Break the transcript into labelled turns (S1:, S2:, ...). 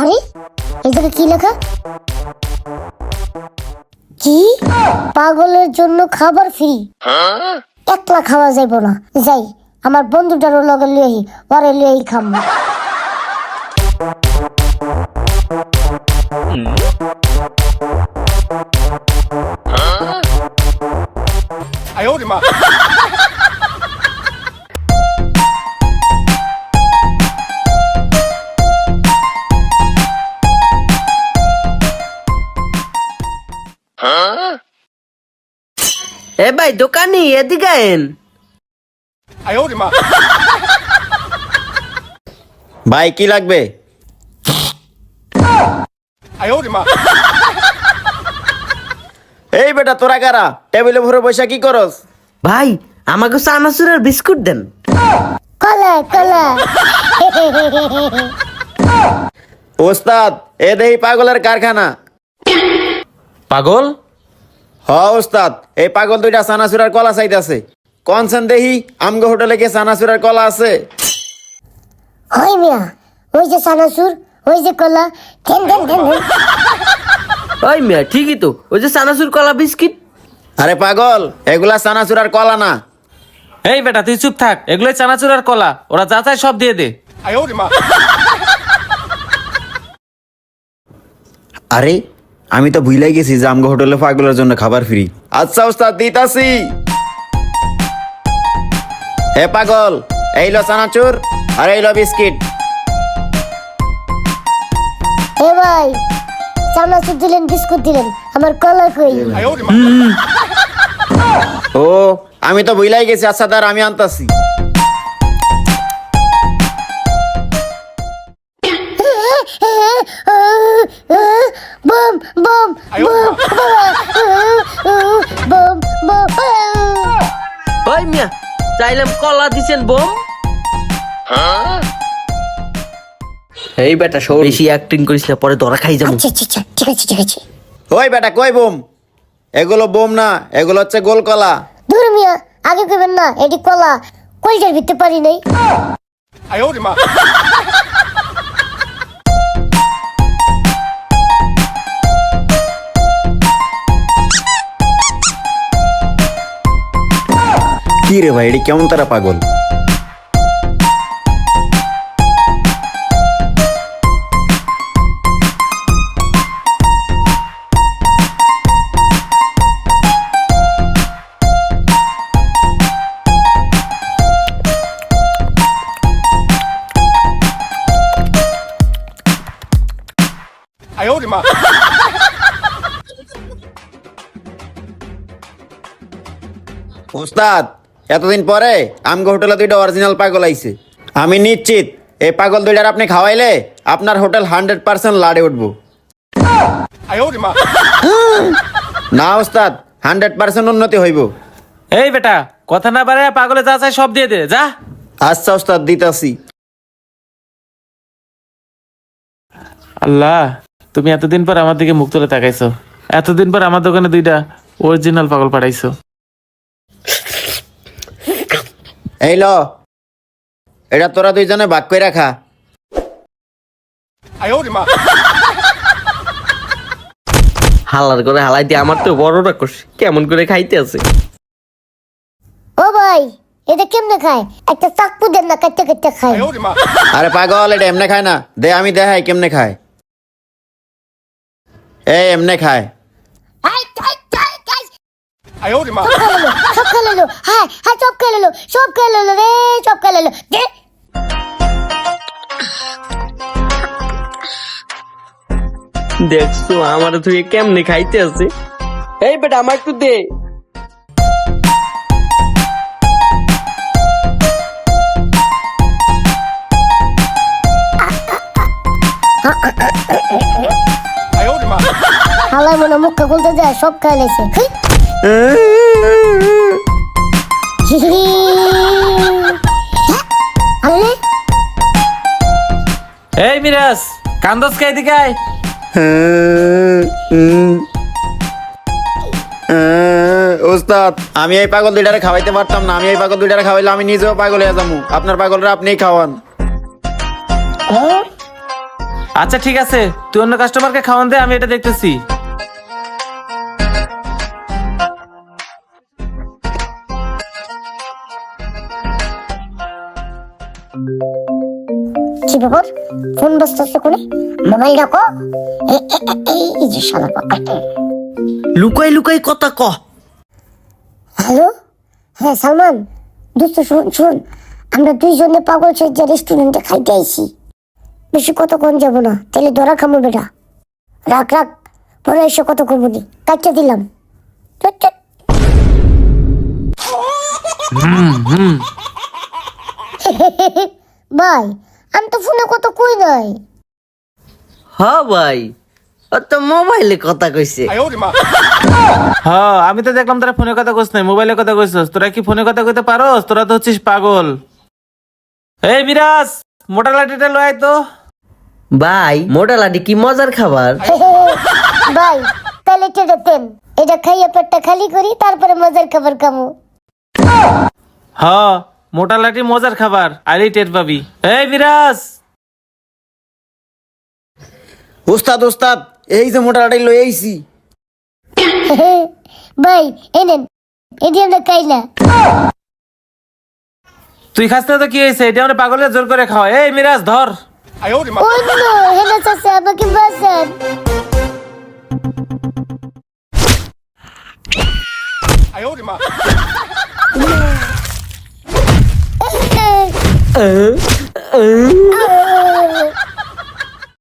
S1: আরে এদিকে কি লেখা? কি? পাগলের জন্য খাবার ফ্রি একলা খাওয়া যাইব না। যাই, আমার বন্ধুটারও লগে লিয়েই ওরে লিয়েই খাম।
S2: আয়, ওরে মা।
S3: এ ভাই দোকানি এদিকে আইন
S4: ভাই কি লাগবে? এই বেটা তোরা কারা? টেবিলে ভরে বৈশা কি করস?
S3: ভাই আমাকে চানাচুরের বিস্কুট দেন।
S4: ওস্তাদ এ দেহি পাগলের কারখানা।
S5: পাগল?
S4: হ ওস্তাদ এই পাগল দুইটা সানাসুরার কলা চাইতাছে। কনসেন দেহি আমগো হোটেলে গিয়ে সানাসুরার কলা আছে।
S1: হয় মিয়া ওই যে সানাসুর ওই যে কলা ঠেন ঠেন ঠেন
S3: ওই মিয়া ঠিকই তো ওই যে সানাসুর কলা বিস্কিট।
S4: আরে পাগল এগুলা সানাসুরার কলা না।
S5: এই বেটা তুই চুপ থাক এগুলোই চানাচুরার কলা ওরা যা চায় সব দিয়ে দে।
S4: আরে আমি তো ভুলাই গেছি যে আমগো হোটেলে পাগলের জন্য খাবার ফ্রি। আচ্ছা ওস্তাদ দিতাছি। হে পাগল এই লো চানাচুর আর এই লো বিস্কিট।
S1: হে ভাই চানাচুর দিলেন বিস্কুট দিলেন আমার কলার কই?
S4: ও আমি তো ভুলাই গেছি আচ্ছা তার আমি আনতাছি।
S1: boom, boom,
S2: boom,
S1: boom, boom, boom.
S3: ওই মিয়া চাইলাম কলা দিছেন বোম এই বেটা শোন বেশি অ্যাক্টিং করিস না পরে ধরা খাই যাব
S1: আচ্ছা আচ্ছা ঠিক আছে ঠিক আছে
S4: ওই বেটা কই বোম এগুলো বোম না এগুলো হচ্ছে গোল কলা
S1: ধুর মিয়া আগে কইবেন না এটি কলা। কলটার ভিতরে পারি নাই।
S2: আয় ওরে মা
S4: কি রে ভাই এটি কেমন তারা পাগল ওস্তাদ এতদিন পরে আমগো হোটেলে দুইটা অরিজিনাল পাগল আইছে। আমি নিশ্চিত এই পাগল দুইটার আপনি খাওয়াইলে আপনার হোটেল হান্ড্রেড পার্সেন্ট লাড়ে উঠবো। না ওস্তাদ হান্ড্রেড পার্সেন্ট উন্নতি হইব।
S5: এই বেটা কথা না পারে পাগলে যা চাই সব দিয়ে দে যা।
S4: আচ্ছা ওস্তাদ দিতাছি।
S5: আল্লাহ তুমি এতদিন পর আমার দিকে মুখ তুলে তাকাইছো। এতদিন পর আমার দোকানে দুইটা অরিজিনাল পাগল পাঠাইছো।
S4: এই ল। এটা তোরা দুইজনে ভাগ করে রাখা
S3: হালার করে হালাই দিয়ে আমার তো বড় রাখস কেমন করে খাইতে আছে?
S1: ও ভাই এটা কেমনে খায়? একটা চাকু দেন না কাটতে কাটতে খায়।
S4: আরে পাগল এটা এমনে খায় না। দে আমি দেখাই কেমনে খায়। এ এমনে খায়।
S1: আয়
S3: দেখছ আমার তুই কেমনে খাইতে আছে? এই বেটা আমার একটু দে।
S1: হালাই মনে মুখটা বলতে যায় সব খাইলেছে
S5: এই মিরাজ কান্দস কে এদিকে আয়।
S4: ওস্তাদ আমি এই পাগল দুইটারে খাওয়াইতে পারতাম না। আমি এই পাগল দুইটারে খাওয়াইলে আমি নিজেও পাগল হয়ে যাব। আপনার পাগলরা আপনিই খাওয়ান।
S5: আচ্ছা ঠিক আছে। তুই অন্য কাস্টমারকে খাওয়ান দে আমি এটা দেখতেছি।
S1: কি ব্যাপার ফোন ব্যস্ত আছে কোনে মোবাইল রাখো এই এই যে শালা
S3: লুকাই লুকাই কথা ক।
S1: হ্যালো? হ্যাঁ সালমান দোস্ত শুন শুন আমরা দুইজনে পাগল সজ্জা রেস্টুরেন্টে খাইতে আইছি। বেশি কতক্ষণ যাব না তাহলে ধরা খামো বেটা। রাখ রাখ পরে এসে কত করব নি কাটতে দিলাম। ধ্যাৎ, ধ্যাৎ। ভাই আমি তো ফোনে কত কই নাই।
S3: হ ভাই ও তো মোবাইলে কথা কইছে।
S5: হ্যাঁ আমি তো দেখলাম তোরা ফোনে কথা কইস নাই মোবাইলে কথা কইছস। তোরা কি ফোনে কথা কইতে পারোস? তোরা তো হচ্ছিস পাগল। এই বিরাজ মোটা লাঠিটা লয় তো।
S3: ভাই মোটা লাঠি কি মজার খাবার?
S1: ভাই তাহলে কেটে দেন। এটা খাইয়া পেটটা খালি করি তারপরে মজার খাবার খামু।
S5: হ্যাঁ মোটা লাঠি মজার খাবার আরে টের পাবি এই বিরাজ
S4: ওস্তাদ ওস্তাদ এই যে মোটা লাঠি লই আইছি।
S1: ভাই এনেন এদি আমরা খাইলা
S5: তুই খাস তো কি হয়েছে? এটা আমরা পাগলের জোর করে খাও এই মিরাজ ধর।
S2: ওই
S1: না হেনা চাচা আমাকে বাঁচান। 嗯嗯